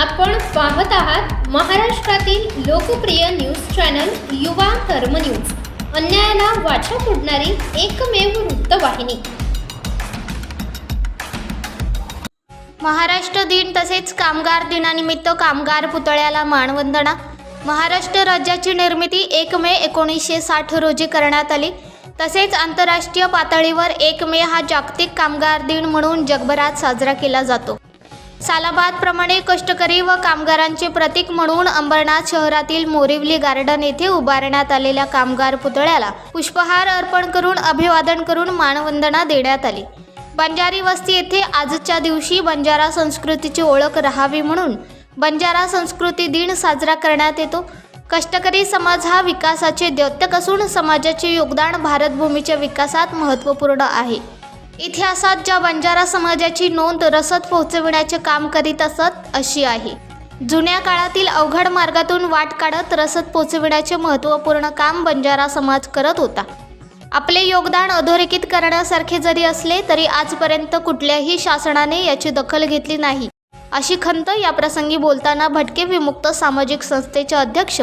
आपण पाहत आहात महाराष्ट्रातील लोकप्रिय न्यूज चॅनल युवा कर्म न्यूज. अन्यायाला वाचा फोडणारी एकमेव वृत्तवाहिनी. महाराष्ट्र दिन तसेच कामगार दिनानिमित्त कामगार पुतळ्याला मानवंदना. महाराष्ट्र राज्याची निर्मिती एक मे एकोणीसशे साठ रोजी करण्यात आली. तसेच आंतरराष्ट्रीय पातळीवर एक मे हा जागतिक कामगार दिन म्हणून जगभरात साजरा केला जातो. सालाबादप्रमाणे कष्टकरी व कामगारांचे प्रतीक म्हणून अंबरनाथ शहरातील मोरिवली गार्डन येथे उभारण्यात आलेल्या कामगार पुतळ्याला पुष्पहार अर्पण करून अभिवादन करून मानवंदना देण्यात आली. बंजारी वस्ती येथे आजच्या दिवशी बंजारा संस्कृतीची ओळख राहावी म्हणून बंजारा संस्कृती दिन साजरा करण्यात येतो. कष्टकरी समाज हा विकासाचे द्योतक असून समाजाचे योगदान भारतभूमीच्या विकासात महत्त्वपूर्ण आहे. इतिहासात ज्या बंजारा समाजाची नोंद रसद पोहोचविण्याचे काम करीत असत अशी आहे. जुन्या काळातील अवघड मार्गातून वाट काढत रसद पोहोचविण्याचे महत्त्वपूर्ण काम बंजारा समाज करत होता. आपले योगदान अधोरेखित करण्यासारखे जरी असले तरी आजपर्यंत कुठल्याही शासनाने याची दखल घेतली नाही. अशी खंत या प्रसंगी बोलताना भटके विमुक्त सामाजिक संस्थेचे अध्यक्ष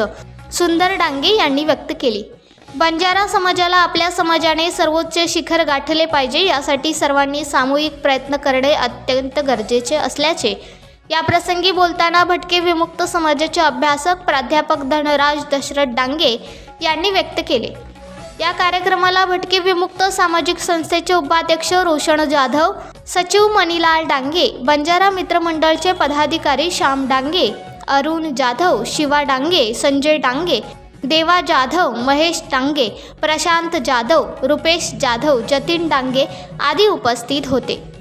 सुंदर डांगे यांनी व्यक्त केली. बंजारा समाजाला आपल्या समाजाने सर्वोच्च शिखर गाठले पाहिजे यासाठी सर्वांनी सामूहिक प्रयत्न करणे अत्यंत गरजेचे असल्याचे. या प्रसंगी बोलताना भटके विमुक्त समाजाचे अभ्यासक प्राध्यापक धनराज दशरथ डांगे यांनी व्यक्त केले. या कार्यक्रमाला भटके विमुक्त सामाजिक संस्थेचे उपाध्यक्ष रोशन जाधव सचिव मणिलाल डांगे बंजारा मित्रमंडळचे पदाधिकारी श्याम डांगे अरुण जाधव शिवा डांगे संजय डांगे देवा जाधव महेश डांगे प्रशांत जाधव रुपेश जाधव जतीन डांगे आदी उपस्थित होते.